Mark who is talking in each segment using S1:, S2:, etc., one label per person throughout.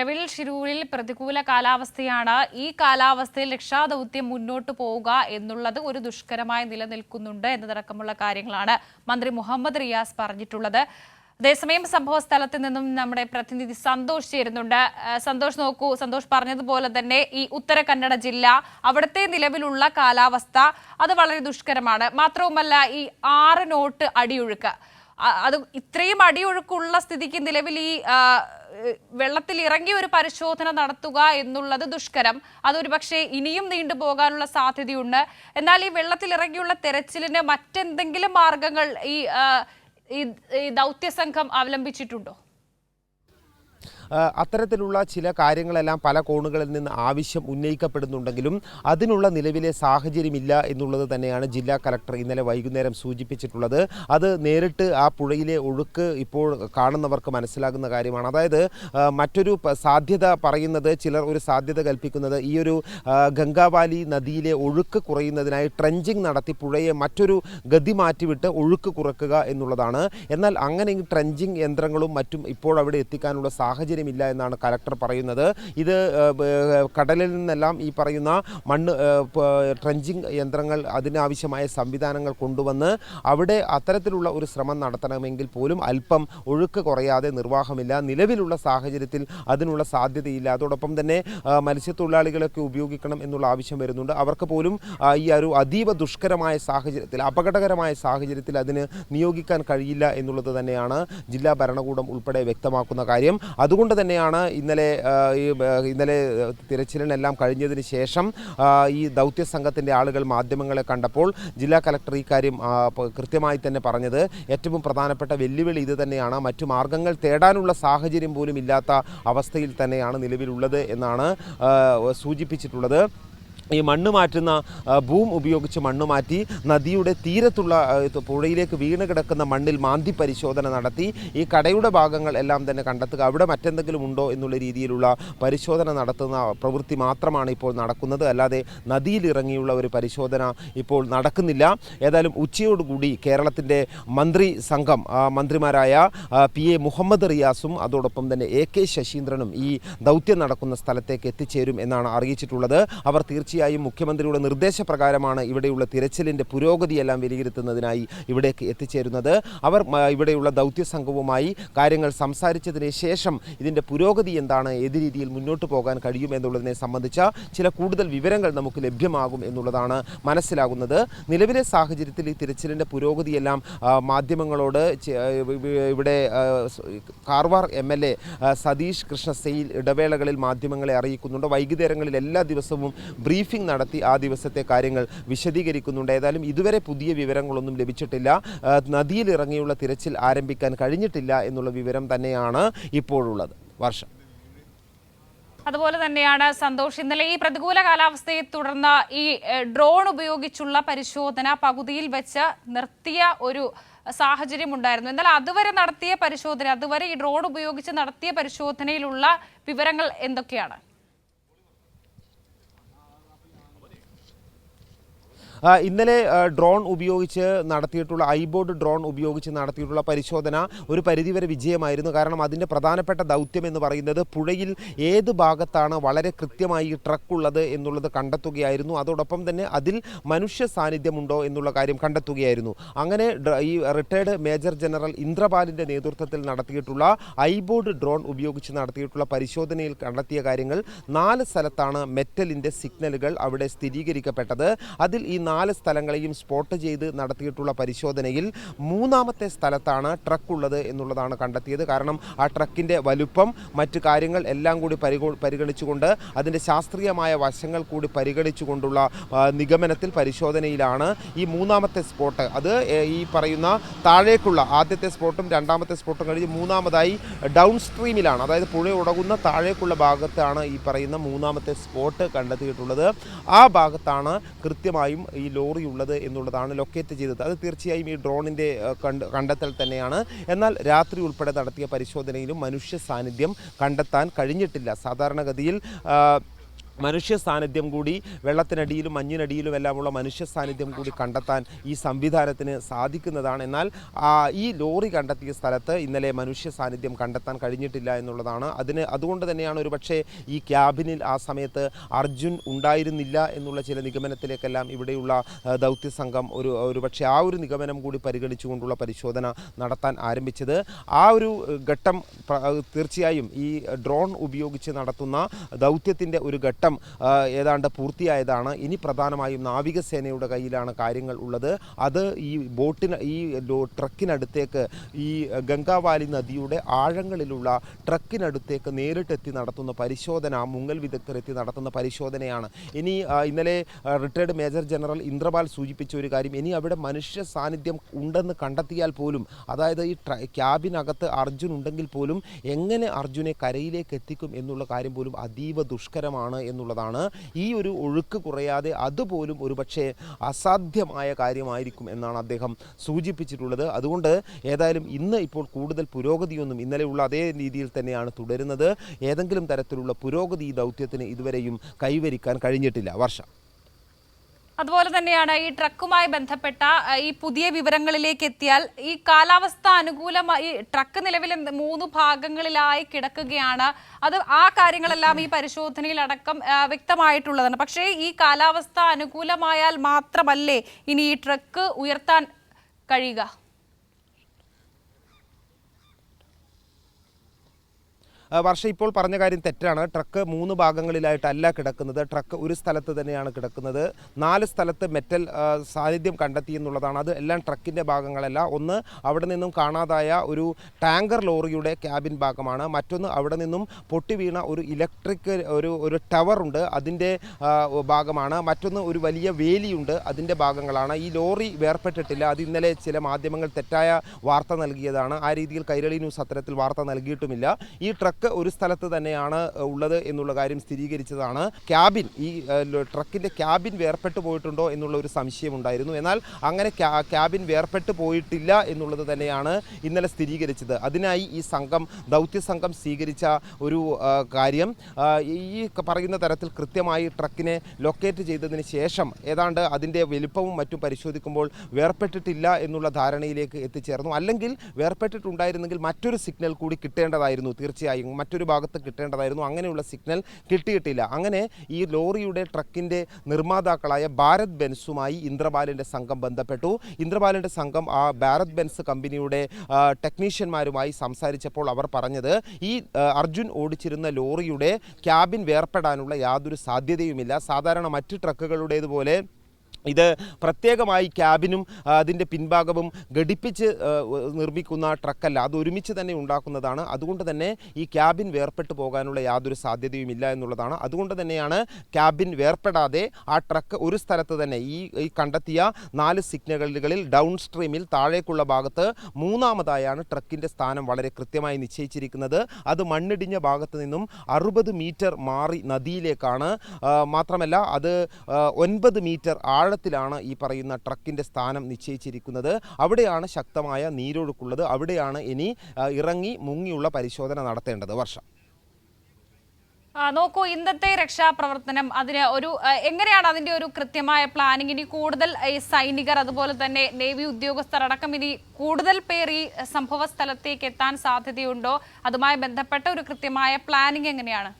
S1: നിലവിൽ ഷിരൂരിൽ പ്രതികൂല കാലാവസ്ഥയാണ്. ഈ കാലാവസ്ഥയിൽ രക്ഷാദൗത്യം മുന്നോട്ട് പോവുക എന്നുള്ളത് ഒരു ദുഷ്കരമായി നിലനിൽക്കുന്നുണ്ട് എന്നതടക്കമുള്ള കാര്യങ്ങളാണ് മന്ത്രി മുഹമ്മദ് റിയാസ് പറഞ്ഞിട്ടുള്ളത്. അതേസമയം സംഭവ സ്ഥലത്ത് നിന്നും നമ്മുടെ പ്രതിനിധി സന്തോഷ് ചേരുന്നുണ്ട്. സന്തോഷ് നോക്കൂ. സന്തോഷ് പറഞ്ഞതുപോലെ തന്നെ ഈ ഉത്തര കന്നഡ ജില്ല അവിടുത്തെ നിലവിലുള്ള കാലാവസ്ഥ അത് വളരെ ദുഷ്കരമാണ്. മാത്രവുമല്ല ഈ ആറ് നോട്ട് അടിയൊഴുക്ക്. അത് ഇത്രയും അടിയൊഴുക്കുള്ള സ്ഥിതിക്ക് നിലവിൽ ഈ വെള്ളത്തിൽ ഇറങ്ങി ഒരു പരിശോധന നടത്തുക എന്നുള്ളത് ദുഷ്കരം. അതൊരു പക്ഷേ ഇനിയും നീണ്ടു പോകാനുള്ള സാധ്യതയുണ്ട്. എന്നാൽ ഈ വെള്ളത്തിൽ ഇറങ്ങിയുള്ള തെരച്ചിലിന് മറ്റെന്തെങ്കിലും മാർഗങ്ങൾ ഈ ദൗത്യ ദൗത്യസംഘം അവലംബിച്ചിട്ടുണ്ടോ?
S2: അത്തരത്തിലുള്ള ചില കാര്യങ്ങളെല്ലാം പല കോണുകളിൽ നിന്ന് ആവശ്യം ഉന്നയിക്കപ്പെടുന്നുണ്ടെങ്കിലും അതിനുള്ള നിലവിലെ സാഹചര്യമില്ല എന്നുള്ളത് തന്നെയാണ് ജില്ലാ കലക്ടർ ഇന്നലെ വൈകുന്നേരം സൂചിപ്പിച്ചിട്ടുള്ളത്. അത് നേരിട്ട് ആ പുഴയിലെ ഒഴുക്ക് ഇപ്പോൾ കാണുന്നവർക്ക് മനസ്സിലാകുന്ന കാര്യമാണ്. അതായത് മറ്റൊരു സാധ്യത പറയുന്നത് ചിലർ ഒരു സാധ്യത കൽപ്പിക്കുന്നത് ഈ ഒരു ഗംഗാവാലി നദിയിലെ ഒഴുക്ക് കുറയുന്നതിനായി ട്രെഞ്ചിങ് നടത്തി പുഴയെ മറ്റൊരു ഗതി മാറ്റിവിട്ട് ഒഴുക്ക് കുറക്കുക എന്നുള്ളതാണ്. എന്നാൽ അങ്ങനെ ട്രെഞ്ചിങ് യന്ത്രങ്ങളും മറ്റും ഇപ്പോൾ അവിടെ എത്തിക്കാനുള്ള സാഹചര്യമില്ല എന്നാണ് കലക്ടർ പറയുന്നത്. ഇത് കടലിൽ നിന്നെല്ലാം ഈ പറയുന്ന മണ്ണ് ട്രഞ്ചിങ് യന്ത്രങ്ങൾ അതിനാവശ്യമായ സംവിധാനങ്ങൾ കൊണ്ടുവന്ന് അവിടെ അത്തരത്തിലുള്ള ഒരു ശ്രമം നടത്തണമെങ്കിൽ പോലും അല്പം ഒഴുക്ക് കുറയാതെ നിർവാഹമില്ല. നിലവിലുള്ള സാഹചര്യത്തിൽ അതിനുള്ള സാധ്യതയില്ല. അതോടൊപ്പം തന്നെ മത്സ്യത്തൊഴിലാളികളൊക്കെ ഉപയോഗിക്കണം എന്നുള്ള ആവശ്യം വരുന്നുണ്ട്. അവർക്ക് പോലും ഈ ഒരു അതീവ ദുഷ്കരമായ സാഹചര്യത്തിൽ അപകടകരമായ സാഹചര്യത്തിൽ അതിന് നിയോഗിക്കാൻ കഴിയില്ല എന്നുള്ളത് തന്നെയാണ് ജില്ലാ ഭരണകൂടം ഉൾപ്പെടെ വ്യക്തമാക്കുന്ന കാര്യം. അതുകൊണ്ട് തന്നെയാണ് ഇന്നലെ ഈ ഇന്നലെ തിരച്ചിലിനെല്ലാം കഴിഞ്ഞതിന് ശേഷം ഈ ദൗത്യ സംഘത്തിന്റെ ആളുകൾ മാധ്യമങ്ങളെ കണ്ടപ്പോൾ ജില്ലാ കലക്ടർ ഈ കാര്യം കൃത്യമായി തന്നെ പറഞ്ഞത്. ഏറ്റവും പ്രധാനപ്പെട്ട വെല്ലുവിളി ഇത് തന്നെയാണ്. മറ്റു മാർഗങ്ങൾ തേടാനുള്ള സാഹചര്യം പോലും ഇല്ലാത്ത അവസ്ഥയിൽ തന്നെയാണ് നിലവിലുള്ളത് എന്നാണ് സൂചിപ്പിച്ചിട്ടുള്ളത്. ഈ മണ്ണ് മാറ്റുന്ന ഭൂം ഉപയോഗിച്ച് മണ്ണ് മാറ്റി നദിയുടെ തീരത്തുള്ള പുഴയിലേക്ക് വീണ് കിടക്കുന്ന മണ്ണിൽ മാന്തി പരിശോധന നടത്തി. ഈ കടയുടെ ഭാഗങ്ങൾ എല്ലാം തന്നെ കണ്ടെത്തുക. അവിടെ മറ്റെന്തെങ്കിലും ഉണ്ടോ എന്നുള്ള രീതിയിലുള്ള പരിശോധന നടത്തുന്ന പ്രവൃത്തി മാത്രമാണ് ഇപ്പോൾ നടക്കുന്നത്. അല്ലാതെ നദിയിലിറങ്ങിയുള്ള ഒരു പരിശോധന ഇപ്പോൾ നടക്കുന്നില്ല. ഏതായാലും ഉച്ചയോടുകൂടി കേരളത്തിന്റെ മന്ത്രി സംഘം മന്ത്രിമാരായ പി എ മുഹമ്മദ് റിയാസും അതോടൊപ്പം തന്നെ എ കെ ശശീന്ദ്രനും ഈ ദൗത്യം നടക്കുന്ന സ്ഥലത്തേക്ക് എത്തിച്ചേരും എന്നാണ് അറിയിച്ചിട്ടുള്ളത്. അവർ തീർച്ചയായും മുഖ്യമന്ത്രിയുടെ നിർദ്ദേശപ്രകാരമാണ് ഇവിടെയുള്ള തിരച്ചിലിന്റെ പുരോഗതിയെല്ലാം വിലയിരുത്തുന്നതിനായി ഇവിടേക്ക് എത്തിച്ചേരുന്നത്. അവർ ഇവിടെയുള്ള ദൗത്യ സംഘവുമായി കാര്യങ്ങൾ സംസാരിച്ചതിന് ശേഷം ഇതിന്റെ പുരോഗതി എന്താണ് ഏത് രീതിയിൽ മുന്നോട്ട് പോകാൻ കഴിയും എന്നുള്ളതിനെ സംബന്ധിച്ച ചില കൂടുതൽ വിവരങ്ങൾ നമുക്ക് ലഭ്യമാകും എന്നുള്ളതാണ് മനസ്സിലാകുന്നത്. നിലവിലെ സാഹചര്യത്തിൽ ഈ തിരച്ചിലിന്റെ പുരോഗതിയെല്ലാം മാധ്യമങ്ങളോട് ഇവിടെ Karwar M L A Satish Krishna Sail ഇടവേളകളിൽ മാധ്യമങ്ങളെ അറിയിക്കുന്നുണ്ട്. വൈകുന്നേരങ്ങളിൽ എല്ലാ ദിവസവും ബ്രീഫിംഗ് നടത്തി ആ ദിവസത്തെ കാര്യങ്ങൾ വിശദീകരിക്കുന്നുണ്ട്. ഏതായാലും ഇതുവരെ പുതിയ വിവരങ്ങളൊന്നും ലഭിച്ചിട്ടില്ല. നദിയിലിറങ്ങിയുള്ള തിരച്ചിൽ ആരംഭിക്കാൻ കഴിഞ്ഞിട്ടില്ല എന്നുള്ള വിവരം തന്നെയാണ് ഇപ്പോഴുള്ളത്. വർഷം.
S1: അതുപോലെ തന്നെയാണ് സന്തോഷ്. ഇന്നലെ ഈ പ്രതികൂല കാലാവസ്ഥയെ തുടർന്ന് ഈ ഡ്രോൺ ഉപയോഗിച്ചുള്ള പരിശോധന പകുതിയിൽ വെച്ച് നിർത്തിയ ഒരു സാഹചര്യം ഉണ്ടായിരുന്നു എന്നാൽ അതുവരെ നടത്തിയ പരിശോധന അതുവരെ ഈ ഡ്രോൺ ഉപയോഗിച്ച് നടത്തിയ പരിശോധനയിലുള്ള വിവരങ്ങൾ എന്തൊക്കെയാണ്?
S2: ഇന്നലെ ഡ്രോൺ ഉപയോഗിച്ച് നടത്തിയിട്ടുള്ള ഐബോർഡ് ഡ്രോൺ ഉപയോഗിച്ച് നടത്തിയിട്ടുള്ള പരിശോധന ഒരു പരിധിവരെ വിജയമായിരുന്നു. കാരണം അതിന്റെ പ്രധാനപ്പെട്ട ദൗത്യം എന്ന് പറയുന്നത് പുഴയിൽ ഏത് ഭാഗത്താണ് വളരെ കൃത്യമായി ട്രക്ക് ഉള്ളത് എന്നുള്ളത് കണ്ടെത്തുകയായിരുന്നു. അതോടൊപ്പം തന്നെ അതിൽ മനുഷ്യ സാന്നിധ്യമുണ്ടോ എന്നുള്ള കാര്യം കണ്ടെത്തുകയായിരുന്നു. അങ്ങനെ ഈ റിട്ടയർഡ് മേജർ ജനറൽ ഇന്ദ്രപാലിന്റെ നേതൃത്വത്തിൽ നടത്തിയിട്ടുള്ള ഐബോർഡ് ഡ്രോൺ ഉപയോഗിച്ച് നടത്തിയിട്ടുള്ള പരിശോധനയിൽ കണ്ടെത്തിയ കാര്യങ്ങൾ നാല് സ്ഥലത്താണ് മെറ്റലിന്റെ സിഗ്നലുകൾ അവിടെ സ്ഥിരീകരിക്കപ്പെട്ടത്. അതിൽ ഈ നാല് സ്ഥലങ്ങളെയും സ്പോട്ട് ചെയ്ത് നടത്തിയിട്ടുള്ള പരിശോധനയിൽ മൂന്നാമത്തെ സ്ഥലത്താണ് ട്രക്ക് ഉള്ളത് എന്നുള്ളതാണ് കണ്ടെത്തിയത്. കാരണം ആ ട്രക്കിന്റെ വലുപ്പം മറ്റു കാര്യങ്ങൾ എല്ലാം കൂടി പരിഗോ പരിഗണിച്ചുകൊണ്ട് അതിന്റെ ശാസ്ത്രീയമായ വശങ്ങൾ കൂടി പരിഗണിച്ചുകൊണ്ടുള്ള നിഗമനത്തിൽ പരിശോധനയിലാണ് ഈ മൂന്നാമത്തെ സ്പോട്ട്. അത് ഈ പറയുന്ന താഴേക്കുള്ള ആദ്യത്തെ സ്പോട്ടും രണ്ടാമത്തെ സ്പോട്ടും കഴിഞ്ഞ് മൂന്നാമതായി ഡൗൺ സ്ട്രീമിലാണ്. അതായത് പുഴ ഉടകുന്ന താഴേക്കുള്ള ഭാഗത്താണ് ഈ പറയുന്ന മൂന്നാമത്തെ സ്പോട്ട് കണ്ടെത്തിയിട്ടുള്ളത്. ആ ഭാഗത്താണ് കൃത്യമായും ലോറി ഉള്ളത് എന്നുള്ളതാണ് ലൊക്കേറ്റ് ചെയ്തത്. അത് തീർച്ചയായും ഈ ഡ്രോണിന്റെ കണ്ട് കണ്ടെത്തൽ തന്നെയാണ്. എന്നാൽ രാത്രി ഉൾപ്പെടെ നടത്തിയ പരിശോധനയിലും മനുഷ്യ സാന്നിധ്യം കണ്ടെത്താൻ കഴിഞ്ഞിട്ടില്ല. സാധാരണഗതിയിൽ മനുഷ്യ സാന്നിധ്യം കൂടി വെള്ളത്തിനടിയിലും മഞ്ഞിനടിയിലും എല്ലാമുള്ള മനുഷ്യ സാന്നിധ്യം കൂടി കണ്ടെത്താൻ ഈ സംവിധാനത്തിന് സാധിക്കുന്നതാണ്. എന്നാൽ ഈ ലോറി കണ്ടെത്തിയ സ്ഥലത്ത് ഇന്നലെ മനുഷ്യ സാന്നിധ്യം കണ്ടെത്താൻ കഴിഞ്ഞിട്ടില്ല എന്നുള്ളതാണ്. അതിന് അതുകൊണ്ട് തന്നെയാണ് ഒരുപക്ഷെ ഈ ക്യാബിനിൽ ആ സമയത്ത് അർജുൻ ഉണ്ടായിരുന്നില്ല എന്നുള്ള ചില നിഗമനത്തിലേക്കെല്ലാം ഇവിടെയുള്ള ദൗത്യ സംഘം ഒരു ഒരുപക്ഷെ ആ ഒരു നിഗമനം കൂടി പരിഗണിച്ചുകൊണ്ടുള്ള പരിശോധന നടത്താൻ ആരംഭിച്ചത്. ആ ഒരു ഘട്ടം തീർച്ചയായും ഈ ഡ്രോൺ ഉപയോഗിച്ച് നടത്തുന്ന ദൗത്യത്തിന്റെ ഒരു ഘട്ടം ആ, ഏതാണ്ട് പൂർത്തിയായതാണ്. ഇനി പ്രധാനമായും നാവികസേനയുടെ കയ്യിലാണ് കാര്യങ്ങൾ ഉള്ളത്. അത് ഈ ബോട്ടിന് ഈ ട്രക്കിനടുത്തേക്ക് ഈ ഗംഗാവാലി നദിയുടെ ആഴങ്ങളിലുള്ള ട്രക്കിനടുത്തേക്ക് നേരിട്ടെത്തി നടത്തുന്ന പരിശോധന മുങ്ങൽ വിദഗ്ധരെത്തി നടത്തുന്ന പരിശോധനയാണ്. ഇനി ഇന്നലെ റിട്ടയർഡ് മേജർ ജനറൽ ഇന്ദ്രപാൽ സൂചിപ്പിച്ച ഒരു കാര്യം ഇനി അവിടെ മനുഷ്യ സാന്നിധ്യം ഉണ്ടെന്ന് കണ്ടെത്തിയാൽ പോലും അതായത് ഈ ക്യാബിനകത്ത് അർജുൻ ഉണ്ടെങ്കിൽ പോലും എങ്ങനെ അർജുനെ കരയിലേക്ക് എത്തിക്കും എന്നുള്ള കാര്യം പോലും അതീവ ദുഷ്കരമാണ് എന്നുള്ളതാണ് ഈ ഒരു ഒഴുക്ക് കുറയാതെ അതുപോലും ഒരുപക്ഷെ അസാധ്യമായ കാര്യമായിരിക്കും എന്നാണ് അദ്ദേഹം സൂചിപ്പിച്ചിട്ടുള്ളത്. അതുകൊണ്ട് ഏതായാലും ഇന്ന് ഇപ്പോൾ കൂടുതൽ പുരോഗതിയൊന്നും ഇന്നലെയുള്ള അതേ രീതിയിൽ തന്നെയാണ് തുടരുന്നത്. ഏതെങ്കിലും തരത്തിലുള്ള പുരോഗതി ദൗത്യത്തിന് ഇതുവരെയും കൈവരിക്കാൻ കഴിഞ്ഞിട്ടില്ല. വർഷ
S1: അതുപോലെ തന്നെയാണ് ഈ ട്രക്കുമായി ബന്ധപ്പെട്ട ഈ പുതിയ വിവരങ്ങളിലേക്ക് എത്തിയാൽ ഈ കാലാവസ്ഥ അനുകൂലമായി ട്രക്ക് നിലവിൽ മൂന്ന് ഭാഗങ്ങളിലായി കിടക്കുകയാണ്. അത് ആ കാര്യങ്ങളെല്ലാം ഈ പരിശോധനയിൽ അടക്കം വ്യക്തമായിട്ടുള്ളതാണ്. പക്ഷേ ഈ കാലാവസ്ഥ അനുകൂലമായാൽ മാത്രമല്ലേ ഇനി ഈ ട്രക്ക് ഉയർത്താൻ കഴിയുക?
S2: വർഷ ഇപ്പോൾ പറഞ്ഞ കാര്യം തെറ്റാണ്. ട്രക്ക് മൂന്ന് ഭാഗങ്ങളിലായിട്ടല്ല കിടക്കുന്നത്. ട്രക്ക് ഒരു സ്ഥലത്ത് തന്നെയാണ് കിടക്കുന്നത്. നാല് സ്ഥലത്ത് മെറ്റൽ സാന്നിധ്യം കണ്ടെത്തി എന്നുള്ളതാണ്. അത് എല്ലാം ട്രക്കിന്റെ ഭാഗങ്ങളല്ല. ഒന്ന് അവിടെ നിന്നും കാണാതായ ഒരു ടാങ്കർ ലോറിയുടെ ക്യാബിൻ ഭാഗമാണ്. മറ്റൊന്ന് അവിടെ നിന്നും പൊട്ടി വീണ ഒരു ഇലക്ട്രിക് ഒരു ഒരു ടവറുണ്ട് അതിന്റെ ഭാഗമാണ്. മറ്റൊന്ന് ഒരു വലിയ വേലിയുണ്ട്. അതിന്റെ ഭാഗങ്ങളാണ്. ഈ ലോറി വേർപെട്ടിട്ടില്ല. അത് ഇന്നലെ ചില മാധ്യമങ്ങൾ തെറ്റായ വാർത്ത നൽകിയതാണ്. ആ രീതിയിൽ കൈരളി ന്യൂസ് അത്തരത്തിൽ വാർത്ത നൽകിയിട്ടുമില്ല. ഈ ട്രക്ക് ഒരു സ്ഥലത്ത് തന്നെയാണ് ഉള്ളത് എന്നുള്ള കാര്യം സ്ഥിരീകരിച്ചതാണ്. ക്യാബിൻ ഈ ട്രക്കിന്റെ ക്യാബിൻ വേർപെട്ട് പോയിട്ടുണ്ടോ എന്നുള്ള ഒരു സംശയം ഉണ്ടായിരുന്നു. എന്നാൽ അങ്ങനെ ക്യാ- ക്യാബിൻ വേർപെട്ട് പോയിട്ടില്ല എന്നുള്ളത് തന്നെയാണ് ഇന്നലെ സ്ഥിരീകരിച്ചത്. അതിനായി ഈ സംഘം ദൗത്യ സംഘം സ്വീകരിച്ച ഒരു കാര്യം ഈ പറയുന്ന തരത്തിൽ കൃത്യമായി ട്രക്കിനെ ലൊക്കേറ്റ് ചെയ്തതിന് ശേഷം ഏതാണ്ട് അതിന്റെ വലിപ്പവും മറ്റും പരിശോധിക്കുമ്പോൾ വേർപെട്ടിട്ടില്ല എന്നുള്ള ധാരണയിലേക്ക് എത്തിച്ചേർന്നു. അല്ലെങ്കിൽ വേർപെട്ടിട്ടുണ്ടായിരുന്നെങ്കിൽ മറ്റൊരു സിഗ്നൽ കൂടി കിട്ടേണ്ടതായിരുന്നു തീർച്ചയായും. മറ്റൊരു ഭാഗത്ത് കിട്ടേണ്ടതായിരുന്നു. അങ്ങനെയുള്ള സിഗ്നൽ കിട്ടിയിട്ടില്ല. അങ്ങനെ ഈ ലോറിയുടെ ട്രക്കിന്റെ നിർമ്മാതാക്കളായ ഭാരത് ബെൻസുമായി ഇന്ദ്രപാലിന്റെ സംഘം ബന്ധപ്പെട്ടു. ഇന്ദ്രപാലിന്റെ സംഘം ആ ഭാരത് ബെൻസ് കമ്പനിയുടെ ടെക്നീഷ്യന്മാരുമായി സംസാരിച്ചപ്പോൾ അവർ പറഞ്ഞത് ഈ അർജുൻ ഓടിച്ചിരുന്ന ലോറിയുടെ ക്യാബിൻ വേർപ്പെടാനുള്ള യാതൊരു സാധ്യതയുമില്ല. സാധാരണ മറ്റ് ട്രക്കുകളുടേതുപോലെ ഇത് പ്രത്യേകമായി ക്യാബിനും അതിന്റെ പിൻഭാഗവും ഘടിപ്പിച്ച് നിർമ്മിക്കുന്ന ട്രക്കല്ല. അത് ഒരുമിച്ച് തന്നെ ഉണ്ടാക്കുന്നതാണ്. അതുകൊണ്ട് തന്നെ ഈ ക്യാബിൻ വേർപ്പെട്ടു പോകാനുള്ള യാതൊരു സാധ്യതയും ഇല്ല എന്നുള്ളതാണ്. അതുകൊണ്ട് തന്നെയാണ് ക്യാബിൻ വേർപ്പെടാതെ ആ ട്രക്ക് ഒരു സ്ഥലത്ത് തന്നെ ഈ ഈ കണ്ടെത്തിയ നാല് സിഗ്നലുകളിൽ ഡൗൺ സ്ട്രീമിൽ താഴേക്കുള്ള ഭാഗത്ത് മൂന്നാമതായാണ് ട്രക്കിന്റെ സ്ഥാനം വളരെ കൃത്യമായി നിശ്ചയിച്ചിരിക്കുന്നത്. അത് മണ്ണിടിഞ്ഞ ഭാഗത്ത് നിന്നും അറുപത് മീറ്റർ മാറി നദിയിലേക്കാണ്. മാത്രമല്ല അത് ഒൻപത് മീറ്റർ ആഴത്തിലാണ് ഈ പറയുന്ന ട്രക്കിന്റെ സ്ഥാനം നിശ്ചയിച്ചിരിക്കുന്നത്. അവിടെയാണ് ശക്തമായ നീരൊഴുക്കുള്ളത്. അവിടെയാണ് ഇനി ഇറങ്ങി മുങ്ങിയുള്ള പരിശോധന നടത്തേണ്ടത്. വർഷം.
S1: നോക്കൂ ഇന്നത്തെ രക്ഷാപ്രവർത്തനം അതിന് ഒരു എങ്ങനെയാണ് അതിന്റെ ഒരു കൃത്യമായ പ്ലാനിങ് ഇനി കൂടുതൽ സൈനികർ അതുപോലെ തന്നെ നേവി ഉദ്യോഗസ്ഥർ അടക്കം ഇനി കൂടുതൽ പേർ ഈ സംഭവ സ്ഥലത്തേക്ക് എത്താൻ സാധ്യതയുണ്ടോ? അതുമായി ബന്ധപ്പെട്ട ഒരു കൃത്യമായ പ്ലാനിങ് എങ്ങനെയാണ്?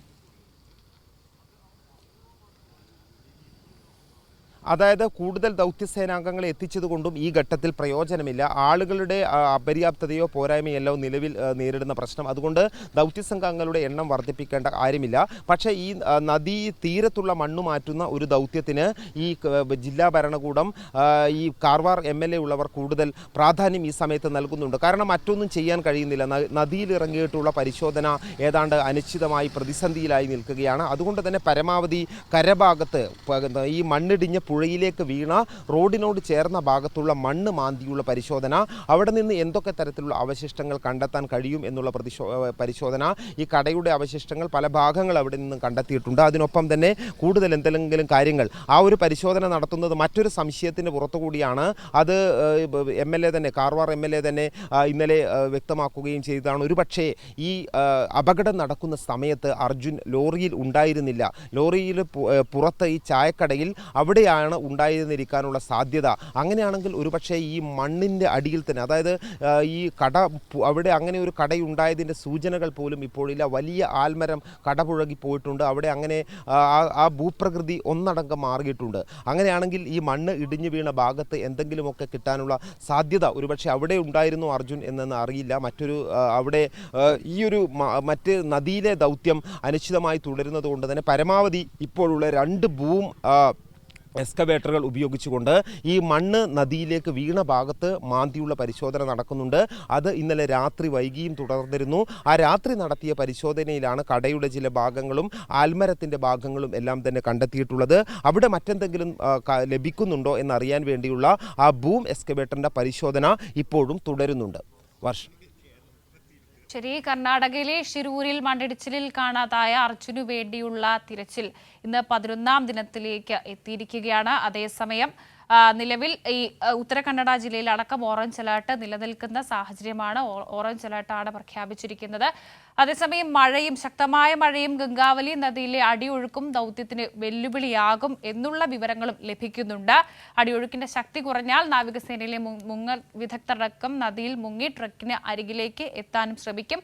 S2: അതായത് കൂടുതൽ ദൗത്യസേനാംഗങ്ങളെ എത്തിച്ചതുകൊണ്ടും ഈ ഘട്ടത്തിൽ പ്രയോജനമില്ല. ആളുകളുടെ അപര്യാപ്തതയോ പോരായ്മയല്ലോ നിലവിൽ നേരിടുന്ന പ്രശ്നം. അതുകൊണ്ട് ദൗത്യസംഘങ്ങളുടെ എണ്ണം വർദ്ധിപ്പിക്കേണ്ട കാര്യമില്ല. പക്ഷേ ഈ നദി തീരത്തുള്ള മണ്ണ് മാറ്റുന്ന ഒരു ദൗത്യത്തിന് ഈ ജില്ലാ ഭരണകൂടം ഈ കാർവാർ എം എൽ എ ഉള്ളവർ കൂടുതൽ പ്രാധാന്യം ഈ സമയത്ത് നൽകുന്നുണ്ട്. കാരണം മറ്റൊന്നും ചെയ്യാൻ കഴിയുന്നില്ല. നദിയിലിറങ്ങിയിട്ടുള്ള പരിശോധന ഏതാണ്ട് അനിശ്ചിതമായി പ്രതിസന്ധിയിലായി നിൽക്കുകയാണ്. അതുകൊണ്ട് തന്നെ പരമാവധി കരഭാഗത്ത് ഈ മണ്ണിടിഞ്ഞ പുഴയിലേക്ക് വീണ റോഡിനോട് ചേർന്ന ഭാഗത്തുള്ള മണ്ണ് മാന്തിയുള്ള പരിശോധന അവിടെ നിന്ന് എന്തൊക്കെ തരത്തിലുള്ള അവശിഷ്ടങ്ങൾ കണ്ടെത്താൻ കഴിയും എന്നുള്ള പ്രതിശോ പരിശോധന ഈ കടയുടെ അവശിഷ്ടങ്ങൾ പല ഭാഗങ്ങൾ അവിടെ നിന്നും കണ്ടെത്തിയിട്ടുണ്ട്. അതിനൊപ്പം തന്നെ കൂടുതൽ എന്തെങ്കിലും കാര്യങ്ങൾ. ആ ഒരു പരിശോധന നടത്തുന്നത് മറ്റൊരു സംശയത്തിന് പുറത്തുകൂടിയാണ്. അത് എം എൽ എ തന്നെ കാർവാർ എം എൽ എ തന്നെ ഇന്നലെ വ്യക്തമാക്കുകയും ചെയ്തതാണ്. ഒരുപക്ഷേ ഈ അപകടം നടക്കുന്ന സമയത്ത് അർജുൻ ലോറിയിൽ ഉണ്ടായിരുന്നില്ല. ലോറിയിൽ പുറത്ത് ഈ ചായക്കടയിൽ അവിടെയാണ് ഉണ്ടായിരുന്നിരിക്കാനുള്ള സാധ്യത. അങ്ങനെയാണെങ്കിൽ ഒരുപക്ഷെ ഈ മണ്ണിന്റെ അടിയിൽ തന്നെ അതായത് ഈ കട അവിടെ അങ്ങനെ ഒരു കടയുണ്ടായതിന്റെ സൂചനകൾ പോലും ഇപ്പോഴില്ല. വലിയ ആൽമരം കടപുഴകി പോയിട്ടുണ്ട്. അവിടെ അങ്ങനെ ആ, ഭൂപ്രകൃതി ഒന്നടങ്കം മാറിയിട്ടുണ്ട്. അങ്ങനെയാണെങ്കിൽ ഈ മണ്ണ് ഇടിഞ്ഞു വീണ ഭാഗത്ത് എന്തെങ്കിലുമൊക്കെ കിട്ടാനുള്ള സാധ്യത ഒരുപക്ഷെ അവിടെ ഉണ്ടായിരുന്നു അർജുൻ എന്നൊന്നും അറിയില്ല. മറ്റൊരു അവിടെ ഈ ഒരു മറ്റ് നദിയിലെ ദൗത്യം അനിശ്ചിതമായി തുടരുന്നത് കൊണ്ട് തന്നെ പരമാവധി ഇപ്പോഴുള്ള രണ്ട് ഭൂം എക്സ്കവേറ്ററുകൾ ഉപയോഗിച്ചുകൊണ്ട് ഈ മണ്ണ് നദിയിലേക്ക് വീണ ഭാഗത്ത് മാന്തിയുള്ള പരിശോധന നടക്കുന്നുണ്ട്. അത് ഇന്നലെ രാത്രി വൈകിയും തുടർന്നിരുന്നു. ആ രാത്രി നടത്തിയ പരിശോധനയിലാണ് കടയുടെ ചില ഭാഗങ്ങളും ആൽമരത്തിന്റെ ഭാഗങ്ങളും എല്ലാം തന്നെ കണ്ടെത്തിയിട്ടുള്ളത്. അവിടെ മറ്റെന്തെങ്കിലും ലഭിക്കുന്നുണ്ടോ എന്നറിയാൻ വേണ്ടിയുള്ള ആ ബൂം എക്സ്കവേറ്ററിന്റെ പരിശോധന ഇപ്പോഴും തുടരുന്നുണ്ട്. വർഷം
S1: ശരി കർണാടകയിലെ ഷിരൂരിൽ മണ്ണിടിച്ചിലിൽ കാണാതായ അർജുനു വേണ്ടിയുള്ള തിരച്ചിൽ ഇന്ന് പതിനൊന്നാം ദിനത്തിലേക്ക് എത്തിയിരിക്കുകയാണ്. അതേസമയം നിലവിൽ ഈ ഉത്തര കന്നഡ ജില്ലയിൽ അടക്കം ഓറഞ്ച് അലേർട്ട് നിലനിൽക്കുന്ന സാഹചര്യമാണ്. ഓറഞ്ച് അലേർട്ടാണ് പ്രഖ്യാപിച്ചിരിക്കുന്നത്. അതേസമയം മഴയും ശക്തമായ മഴയും ഗംഗാവലി നദിയിലെ അടിയൊഴുക്കും ദൗത്യത്തിന് വെല്ലുവിളിയാകും എന്നുള്ള വിവരങ്ങളും ലഭിക്കുന്നുണ്ട്. അടിയൊഴുക്കിന്റെ ശക്തി കുറഞ്ഞാൽ നാവികസേനയിലെ മുങ്ങൽ വിദഗ്ധരടക്കം നദിയിൽ മുങ്ങി ട്രക്കിന് അരികിലേക്ക് എത്താനും ശ്രമിക്കും.